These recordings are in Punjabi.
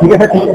ठीक है ठीक है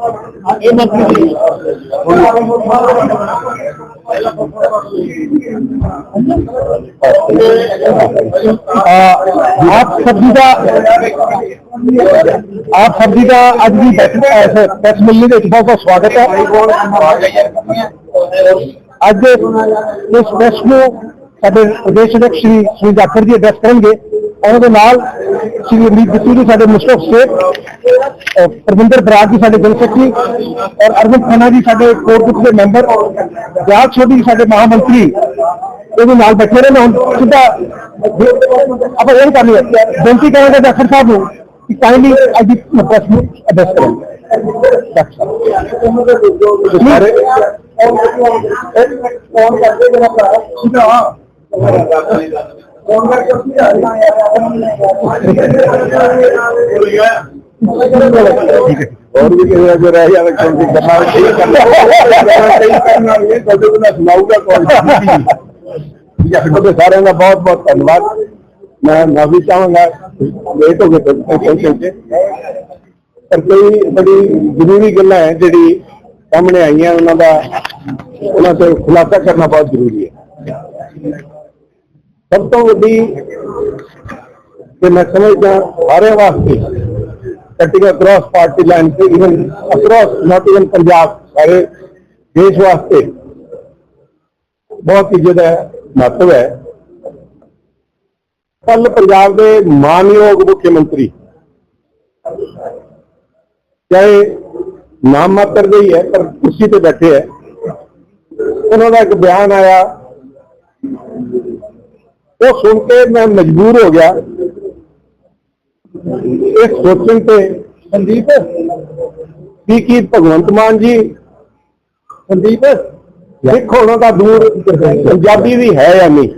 ये मंत्री आप सभी का आप सभी का ਅੱਜ ਦੀ ਪ੍ਰੈਸ ਮਿਲਣੀ ਦੇ ਵਿੱਚ ਬਹੁਤ ਬਹੁਤ ਸਵਾਗਤ ਹੈ ਅੱਜ ਇਸ ਪ੍ਰੈਸ ਨੂੰ ਸਾਡੇ ਪ੍ਰਦੇਸ਼ ਅਧਿਕਸ਼ ਸ਼੍ਰੀ ਸ਼੍ਰੀ ਜਾਖੜ ਜੀ ਐਡਰੈਸ ਕਰਨਗੇ ਉਹਨਾਂ ਦੇ ਨਾਲ ਸ਼੍ਰੀ ਅਮਰੀਕ ਬਿੱਟੂ ਜੀ ਸਾਡੇ minister of state Parvinder Brar ji ਸਾਡੇ ਜਨਰਲ ਸੈਕਟਰੀ ਔਰ ਅਰਵਿੰਦ ਖੰਨਾ ਜੀ ਸਾਡੇ ਕੋਰ ਗਰੁੱਪ ਦੇ ਮੈਂਬਰ ਜਾਗ ਛੋਟੀ ਜੀ ਸਾਡੇ ਮਹਾ ਮੰਤਰੀ ਇਹਦੇ ਨਾਲ ਬੈਠੇ ਰਹੇ ਨੇ ਹੁਣ ਸਿੱਧਾ ਆਪਾਂ ਇਹ ਕਰਨੀ ਹੈ ਬੇਨਤੀ ਕਰਾਂਗੇ ਜਾਖੜ ਸਾਹਿਬ ਨੂੰ ਕਿ ਕਾਈਂਡਲੀ ਅੱਜ ਦੀ ਪ੍ਰੈਸ ਨੂੰ ਐਡਰੈਸ ਕਰੋ ਸਾਰੇ? ਫੋਨ ਕਰਦੇ ਜਰਾ ਭਰਾ ਫੋਨ और भी कहीं अगर रह जावे कौन सी करना ठीक करना सही करना ये कदे को ना सुनाऊंगा कौन ठीक है तो सारे का बहुत बहुत धन्यवाद मैं माफी चाहूंगा लेट हो गए तो पहुंचे थे ਪਰ ਕਈ ਬੜੀ ਜ਼ਰੂਰੀ ਗੱਲਾਂ ਹੈ ਜਿਹੜੀ ਸਾਹਮਣੇ ਆਈਆਂ ਉਹਨਾਂ ਦਾ ਉਹਨਾਂ ਤੋਂ ਖੁਲਾਸਾ ਕਰਨਾ ਬਹੁਤ ਜ਼ਰੂਰੀ ਹੈ ਸਭ ਤੋਂ ਵੱਡੀ ਕਿ ਮੈਂ ਸਮਝਦਾ ਸਾਰਿਆਂ ਵਾਸਤੇ ਕਟਿੰਗ ਅਕ੍ਰੋਸ ਪਾਰਟੀ ਲਾਈਨ ਤੇ even across not even Punjab, ਸਾਰੇ ਦੇਸ਼ ਵਾਸਤੇ ਬਹੁਤ ਹੀ ਜਿਹਦਾ ਮਹੱਤਵ ਹੈ। ਕੱਲ ਪੰਜਾਬ ਦੇ ਮਾਨਯੋਗ ਮੁੱਖ ਮੰਤਰੀ, ਚਾਹੇ ਨਾਮ ਮਾਤਰ ਦੇ ਹੀ ਹੈ, ਪਰ ਕੁਰਸੀ ਤੇ ਬੈਠੇ ਹੈ, ਉਹਨਾਂ ਦਾ ਇੱਕ ਬਿਆਨ ਆਇਆ ਉਹ ਸੁਣ ਕੇ ਮੈਂ ਮਜਬੂਰ ਹੋ ਗਿਆ। ਇਹ ਸੋਚਣ ਤੇ ਸੰਦੀਪ ਕੀ ਕੀ ਭਗਵੰਤ ਮਾਨ ਜੀ? ਸੰਦੀਪ ਸਿੱਖ ਹੋਣਾ ਦਾ ਦੂਰ ਪੰਜਾਬੀ ਵੀ ਹੈ ਜਾਂ ਨਹੀਂ?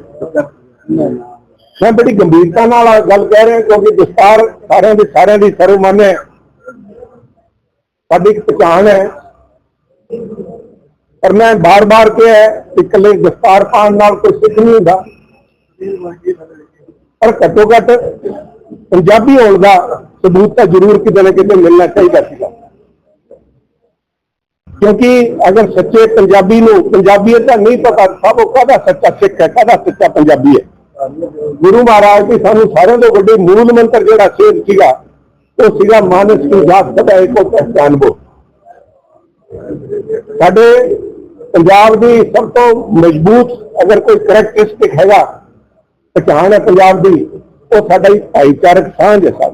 ਮੈਂ ਬੜੀ ਗੰਭੀਰਤਾ ਨਾਲ ਗੱਲ ਕਹਿ ਰਿਹਾ ਕਿਉਂਕਿ ਦਸਤਾਰ ਸਾਰਿਆਂ ਦੀ ਸਾਰਿਆਂ ਦੀ ਸਰਵਮਾਨ ਹੈ। ਸਾਡੀ ਇੱਕ ਪਛਾਣ ਹੈ। ਪਰ ਮੈਂ ਬਾਰ-ਬਾਰ ਕਿਹਾ ਹੈ ਕਿ ਇਕੱਲੇ ਦਸਤਾਰ ਪਾਉਣ ਨਾਲ ਕੋਈ ਸਿੱਖ ਨਹੀਂ ਹੁੰਦਾ। ਪਰ ਘੱਟੋ ਘੱਟ ਪੰਜਾਬੀ ਹੋਣ ਦਾ ਸਬੂਤ ਤਾਂ ਜ਼ਰੂਰ ਕਿਤੇ ਨਾ ਕਿਤੇ ਮਿਲਣਾ ਚਾਹੀਦਾ ਸੀਗਾ। ਕਿਉਂਕਿ ਅਗਰ ਸੱਚੇ ਪੰਜਾਬੀ ਨੂੰ ਪੰਜਾਬੀਅਤ ਦਾ ਨਹੀਂ ਪਤਾ, ਸਭ ਉਹ ਕਾਹਦਾ ਸੱਚਾ ਸਿੱਖ ਹੈ, ਕਾਹਦਾ ਸੱਚਾ ਪੰਜਾਬੀ ਹੈ। ਗੁਰੂ ਮਹਾਰਾਜ ਦੀ ਸਾਨੂੰ ਸਾਰਿਆਂ ਤੋਂ ਵੱਡੀ ਮੂਲ ਮੰਤਰ ਜਿਹੜਾ ਸੇਧ ਸੀਗਾ, ਉਹ ਸੀਗਾ ਮਾਨਸ ਕੀ ਜਾਤ ਸਦਾ ਏਕੋ ਪਹਿਚਾਨ ਬੋ। ਸਾਡੇ ਪੰਜਾਬ ਦੀ ਸਭ ਤੋਂ ਮਜ਼ਬੂਤ ਅਗਰ ਕੋਈ ਕਰੈਕਟਰਿਸਟਿਕ ਹੈਗਾ ਪਛਾਣ ਹੈ ਪੰਜਾਬ ਦੀ ਉਹ ਸਾਡਾ ਹੀ ਭਾਈਚਾਰਕ ਸਾਂਝ ਹੈ ਸਭ।